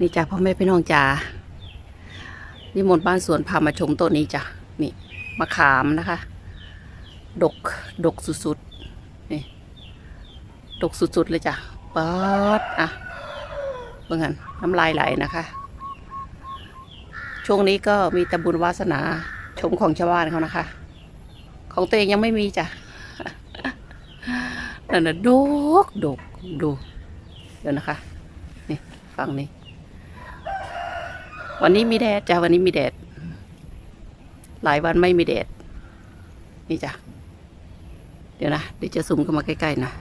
นี่จ้ะพ่อแม่พี่น้องจ๋าวิมลบ้านสวนพามาชมต้นนี้จ้ะนี่มะขามนะคะ ดกดกสุดๆนี่ดกสุดๆเลยจ้ะปัดอะเบิ่งกันน้ำลายไหลนะคะ ช่วงนี้ก็มีตะบุญวาสนาชมของชาวบ้านเขานะคะ ของตัวเองยังไม่มีจ้ะนั่นน่ะดกดกดูเดี๋ยวนะคะ นี่ฝั่งนี้ วันนี้มีแดดจ้ะวันนี้มีแดด หลายวันไม่มีแดด นี่จ้ะ เดี๋ยวนะ เดี๋ยวจะซูมเข้ามาใกล้ๆนะ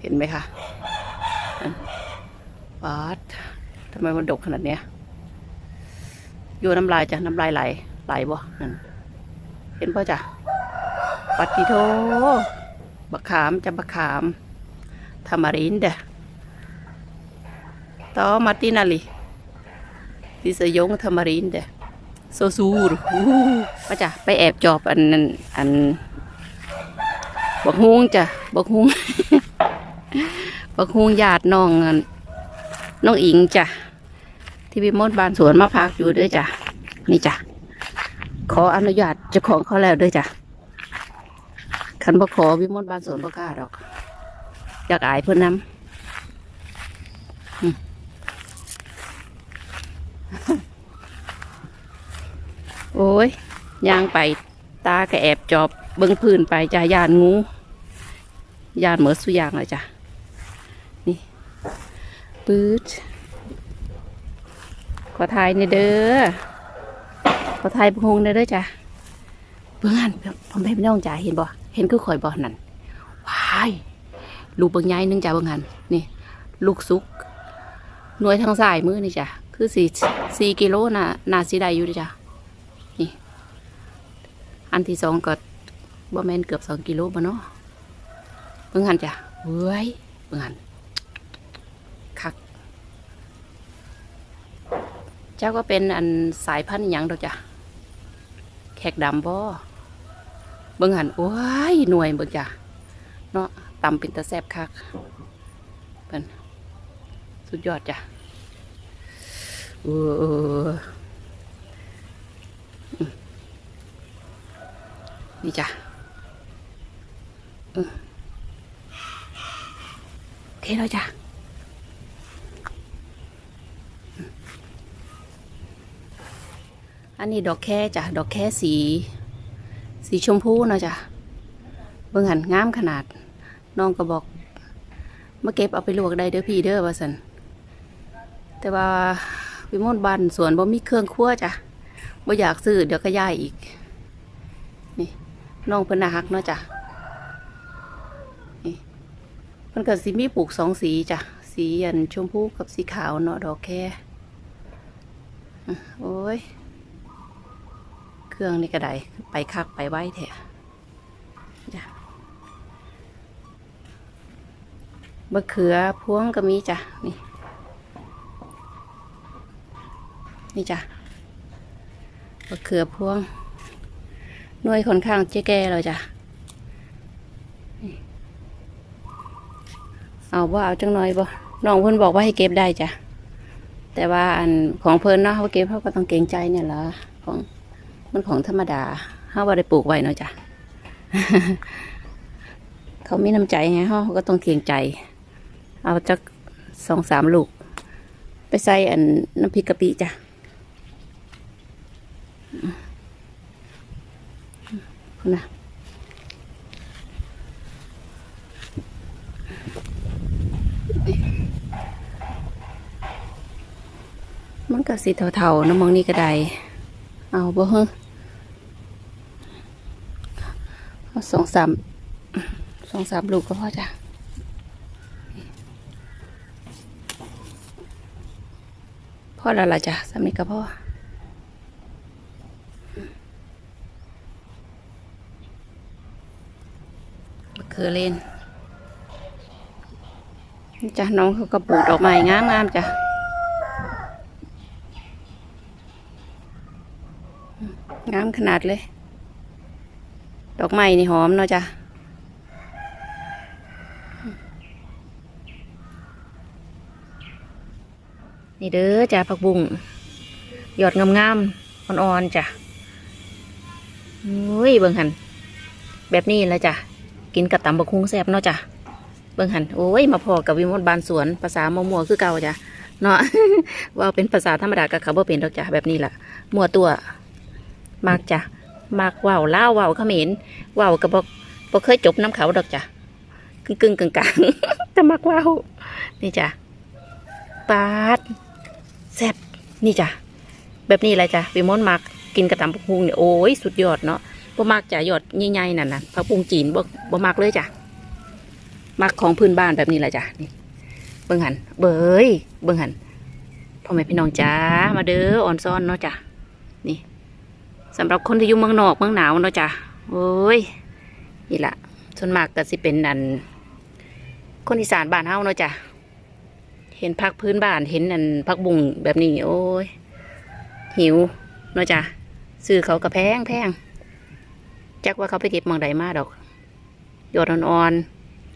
เห็นไหมคะนั่นป๊าดทำไมมันดกขนาดเนี้ยโยนน้ำลายจ้ะ น้ำลายไหล ไหลบ่นั่นเห็นป่ะจ้ะ ปัตติโทบักขามจะบักขาม ทามารินเดต่อมาตินาลีดิสยงทามารินเดโซซูร์อู้ป้าจ้ะไปแอบจอบอันนั้นอันบักฮุงจ้ะบักฮุง บักฮุงญาติน้องอันน้องอิงจ้ะที่วิมลบานสวนมาพักอยู่ด้วยจ้ะนี่จ้ะขออนุญาตเจ้าของเขาแล้วด้วยจ้ะคันบ่ขอวิมลบ้านสวนบ่กล้าดอก อยากอายเพื่อนน้ำโอ้ยย่างไปตาก็แอบจอบเบิ้งพื้นไปจ้ายานงูยานเหมือสุยางเลยจ้ะนี่ปื๊ดขอทายในเด้อขอทายพงในเด้อจ้ะเบิ่งหันผมให้พี่น้องจ๋าเห็นบ่เห็นคือข่อยบ่นั่นว้าย ลูกเบิ่งใหญ่หนึงจ้าเบิ่งหันนี่ ลูกสุกหน่วยทางซ้ายมือนี่จ้ะคือสี่สี่กิโลน่ะนาสิได้อยู่ด้อจ้ะนี่ อันที่สองก็บ่แมนเกือบสองกิโลบ่เนาะเบิ่งหันจ้ะเว้ยเบิ่งหันคัก เจ้าก็เป็นอันสายพันธุ์หยังดอกจ้ะแขกดำบ่เบิ่งหันโอ้ยหน่วยเบิ่งจ้ะเนาะ ตำเป็นตะแซบคักเป็นสุดยอดจ้ะเออเอออืมนี่จ้ะเคแล้วจ้ะอันนี้ดอกแค่จ้ะ ดอกแค่สี สีชมพูเนาะจ้ะ เบิ่งหันงามขนาด น้องก็บอกมาเก็บเอาไปลวกได้เด้อพี่เด้อว่าสันแต่ว่าวิมลบันสวนบ่มีเครื่องครัวจ้ะบ่อยากซื้อเดี๋ยวก็ย่ายอีก นี่น้องเพิ่นน่าฮักเนาะจ้ะนี่เพิ่นก็สิมีปลูกสองสีจ้ะสีอันชมพูกับสีขาวเนาะดอกแค่โอ้ย เครื่องนี่ก็ได้ไปคักไปไว้แท้จ้ะ มะเขือพวงก็มีจ้ะนี่นี่จ้ะมะเขือพวงหน่วยค่อนข้างเจ๊แก่แล้วจ้ะเอาว่าเอาจังหน่อยบ่น้องเพิ่นบอกว่าให้เก็บได้จ้ะแต่ว่าอันของเพิ่นเนาะเขาเก็บเขาก็ต้องเกรงใจเนี่ยละของมันของธรรมดาเขาบ่ได้ปลูกไว้เนาะจ้ะเขามีน้ำใจไงเขาก็ต้องเกรงใจ เอาจักสองสามลูก ไปใส่อันน้ำพริกกะปิจ้ะนะมันก็สีเทาๆน้ำมองนี่ก็ได้ เอาบ่เฮ้อเอาสองสามสองสามลูกก็พอจ้ะ อแล้วล่ะจ้ะสามีก็พอมะเขือเลนนี่จ้ะน้องเขาก็ปลูกดอกไม้งามๆจ้ะงามขนาดเลย ดอกไม้นี่หอมเนาะจ้ะ นี่เด้อจ้าผักบุ้งหยอดงามๆอ่อนๆจ้ะอุ้ยเบิ่งหัน แบบนี้แหละจ้ะ กินกับตำบักคุ้งแซ่บเนาะจ้ะ เบิ่งหัน โอ้ย มาพอกับวิมลบานสวน ภาษามัวๆคือเก่าจ้ะ เนาะว่าเป็นภาษาธรรมดากับเขาบ่เป็นดอกจ้ะ แบบนี้แหละมัวตัวมากจ้ะมากว่าวเล่าว่าวเขมรว่าวกับบ่บ่เคยจบน้ำเขาดอกจ้ะกึ่งกึ่งๆกลางๆแต่มากว่าวนี่จ้ะปาด แซ่บนี่จ้ะแบบนี้เลยจ้ะวิมอนมักกินกระตำผักพุงเนี่ยโอ้ยสุดยอดเนาะบ่มักจ้ะยอดใหญ่ๆนั่นน่ะผักพุงจีนบ่บ่มักเลยจ้ะมักของพื้นบ้านแบบนี้แหละจ้ะนี่เบิ่งหัน เบยเบิ่งหันพ่อแม่พี่น้องจ้ามาเด้ออ่อนซ้อนเนาะจ้ะนี่สำหรับคนที่อยู่เมืองนอกเมืองหนาวเนาะจ้ะโอ้ยนี่ละส่วนมากก็สิเป็นนันคนอีสานบ้านเฮาเนาะจ้ะ เห็นพักพื้นบ้านเห็นอันพักบุงแบบนี้ โอ้ย หิวเนาะจ้ะซื้อเขากระแพงแพงจักว่าเขาไปเก็บมองใดมาดอกยอดอ่อน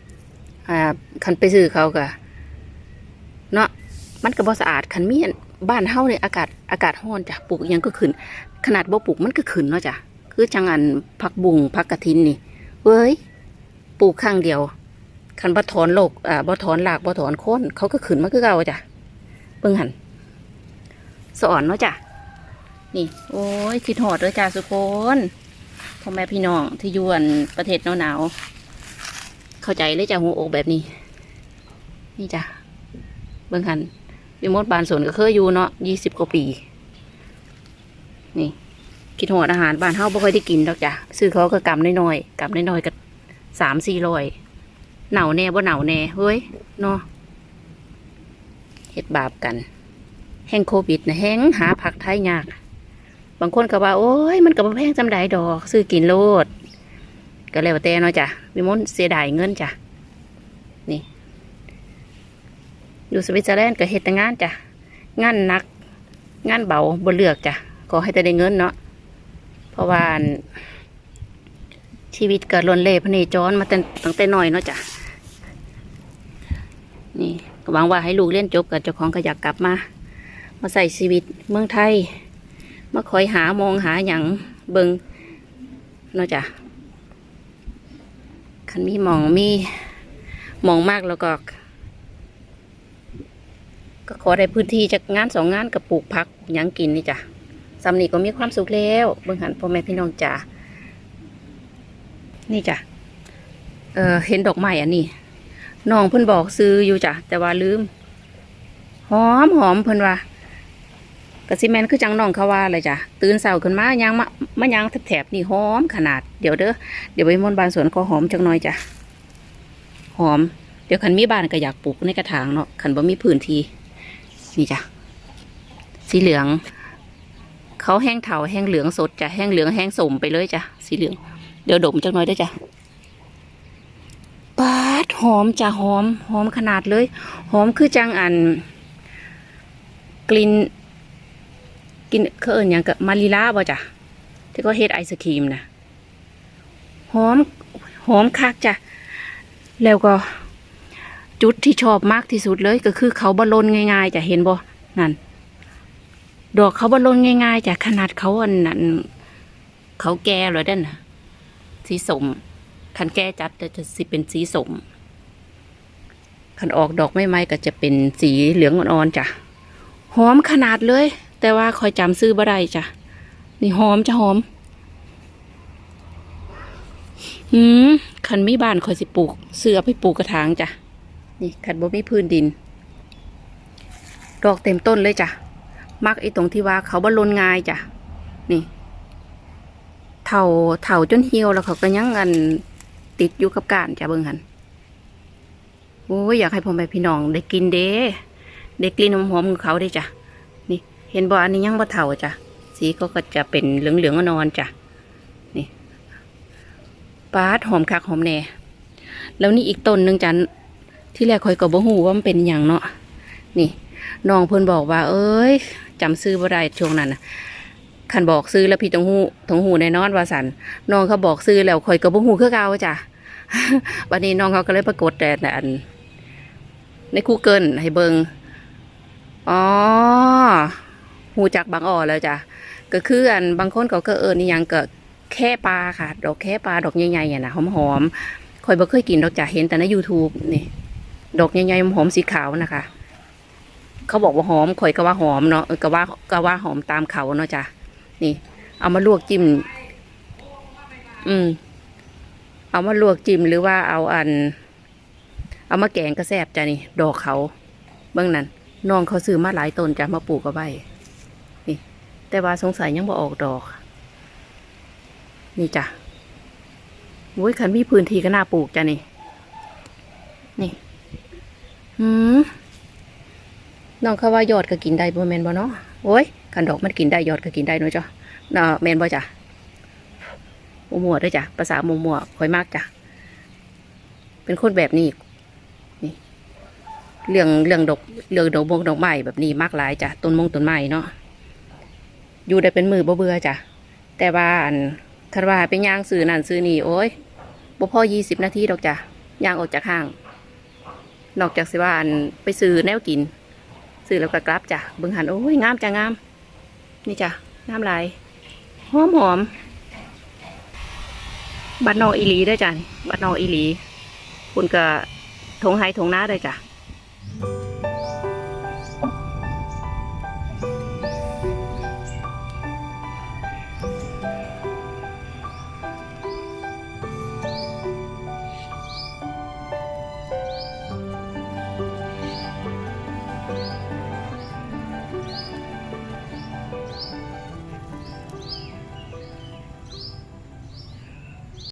ๆอ่าคันไปซื้อเขากะเนาะมันก็บ่สะอาดคันมีบ้านเฮาเนี่ยอากาศอากาศร้อนจ้ะปลูกยังก็ขึ้น ขนาดบ่ปลูกมันก็ขึ้นเนาะจ้ะคือจังอันพักบุงพักกระถินนี่เว้ยปลูกข้างเดียว คันบ่ถอนโลกอ่าบ่ถอนหลากบ่ถอนโคนเขาก็ขึ้นมาคือเก่าจ้ะเบิ่งหันสอนเนาะจ้ะนี่ โอ้ยคิดหอดเลยจ้ะสุคนพ่อแม่พี่น้องที่ยวนประเทศหนาวๆเข้าใจเลยจ้ะหัวอกแบบนี้ นี่จ้ะเบิ่งหันวิมดบานสวนก็เคยอยู่เนาะยี่สิบกว่าปี นี่คิดหอดอาหารบ้านเฮาบ่ค่อยได้กินดอกจ้ะซื้อเขาก็กำน้อยๆกำน้อยๆก็สามสี่ร้อย หนาวแน่บ่หนาวแน่เฮ้ยเนาะเฮ็ดบาปกัน แห่งโควิดนะแห้งหาผักไทยยาก บางคนก็ว่า โอ้ย มันก็บ่แพงจำได้ดอกซื้อกินโลด ก็แล้วแต่เนาะจ้ะวิมลเสียดายเงินจ้ะนี่อยู่สวิตเซอร์แลนด์ก็เฮ็ดแต่งานจ้ะงานหนัก งานเบาบ่เลือกจ้ะขอให้แต่ได้เงินเนาะเพราะว่าอันชีวิตเก็ล้นเล่พเนจรมาแต่ตั้งแต่น้อยเนาะจ้ะ นี่หวังว่าให้ลูกเรียนจบกับเจ้าของก็อยากกลับมา มาใส่ชีวิตเมืองไทย มาคอยหามองหาอย่างเบิงเนาะจ้ะคันมีมองมีมองมากแล้วก็ ก็ขอได้พื้นที่จากงานสองงานกับปลูกผักยังกินนี่จ้ะสำนีก็มีความสุขแล้วเบิ่งหันพ่อแม่พี่น้องจ้านี่จ้ะเออเห็นดอกไม้อันนี้ น้องเพิ่นบอกซื้ออยู่จ้ะแต่ว่าลืม หอมหอมเพิ่นว่ากะสิแมนคือจังน้องเขาว่าเลยจ้ะตื่นเช้าขึ้นมายางมะมะยางแถบๆนี่หอมขนาดเดี๋ยวเด้อเดี๋ยวไปมนบานสวนขอหอมจังหน่อยจ้ะหอม เดี๋ยวคันมีบานก็อยากปลูกในกระถางเนาะคันบ่มีพื้นที่นี่จ้ะสีเหลือง เขาแห้งเถาแห้งเหลืองสดจ้ะแห้งเหลืองแห้งสมไปเลยจ้ะสีเหลืองเดี๋ยวดมจักหน่อยได้จ้ะ ปาดหอมจะหอมหอมขนาดเลย หอมคือจังอัน กลิ่นกลินเขาเอิญอย่างกับมาริลาบ่จ้ะที่เขาเฮ็ดไอศครีมนะหอมหอมคักจ้ะแล้วก็ จุดที่ชอบมากที่สุดเลยก็คือเขาบอลลนง่ายๆจะเห็นบ่นั่นดอกเขาบอลลนง่ายๆจ้ะขนาดเขาอันนั้นเขาแก่แล้วเด้นน่ะสีสม คันแก้จัดจะจะสิเป็นสีสมคันออกดอกไม่ไม้ก็จะเป็นสีเหลืองอ่อนๆจ้ะหอมขนาดเลย แต่ว่าคอยจำซื้อบ่ได้จ้ะนี่หอมจะหอมหืมคันมีบ้านคอยสิปลูกเสื้อไปปลูกกระถางจ้ะนี่คันบ่มีพื้นดิน ดอกเต็มต้นเลยจ้ะมักไอ้ตรงที่ว่าเขาบอลลนง่ายจ้ะนี่เถาเถาจนเหี่ยวแล้วเขาก็ยังอัน ติดอยู่กับการจ้ะเบิ่งหันโอ้ยอยากให้พ่อแม่พี่น้องได้กินเด้ได้กลิ่นหอมๆของเขาได้จ้ะนี่เห็นบ่อันนี้ยังบ่เถาจ้ะสีก็ก็จะเป็นเหลืองๆนอนจ้ะนี่ปาดหอมคักหอมแน่แล้วนี่อีกต้นหนึ่งจ้ะที่แรกคอยก็บ่ฮู้ว่ามันเป็นหยังเนาะนี่น้องเพิ่อนบอกว่า เอ้ยจำซื้อบ่ได้ช่วงนั้นนะคันบอกซื้อแล้วพี่ตงหูตงหูแน่นอนว่าสันน้องเขาบอกซื้อแล้วคอยกับบ่หูคือเก่าจ้ะ วันนี้น้องเขาก็เลยปรากฏแต่อัน ในคู่เกิลให้เบิงอ๋อหูจักบางอ่อแล้วจ้ะก็คืออันบางคนเขาก็เอิญนี่ยังเก็แค่ปลาค่ะ ดอกแค่ปลาดอกใหญ่ๆอะนะหอมๆคอยบ่เคยกินดอกจ้ะเห็นแต่ใน YouTube นี่ ดอกใหญ่ๆหอมสีขาวนะคะ เขาบอกว่าหอมข่อยก็ว่าหอมเนาะก็ว่าก็ว่าหอมตามเขาเนาะจ้ะนี่ เอามาลวกจิ้ม อืม เอามาลวกจิ้มหรือว่าเอาอัน เอามาแกงกระแซบจ้ะนี่ ดอกเขา เบื้องนั้นน้องเขาซื้อมาหลายต้นจ้ะมาปลูกเอาไว้นี่ แต่ว่าสงสัยยังบ่ออกดอก นี่จ้ะโอ้ยคันมีพื้นที่ก็น่าปลูกจ้ะนี่ นี่หืมน้องเขาว่ายอดก็กินได้บ่แมนบ่เนาะโอ้ยคันดอกมันกินได้ยอดก็กินได้เนาะจ้ะเนาะแมนบ่จ้ะ มัวๆเด้วยจ้ะภาษามัวๆค่อยมากจ้ะเป็นคนแบบนี้นี่เรื่องเรื่องดอกเรื่องดอกมงดอกไม้แบบนี้มากหลายจ้ะต้นมงต้นไม้เนาะอยู่ได้เป็นมือบ่เบื่อจ้ะแต่ว่าอันคันว่าเป็นย่างซื้อนั่นซื้อนี่โอ้ยบ่พอยี่สิบนาทีดอกจ้ะย่างออกจากห้าง นอกจากสิว่าอันไปซื้อแนวกินซื้อแล้วก็กลับจ้ะเบิ่งหันโอ้ยงามจ้ะงาม นี่จ้ะงามหลายหอมหอม บ้านนอกอีหลีได้จ้ะนี่บ้านนอกอีหลีคุณก็ทงไฮทงหน้าได้จ้ะ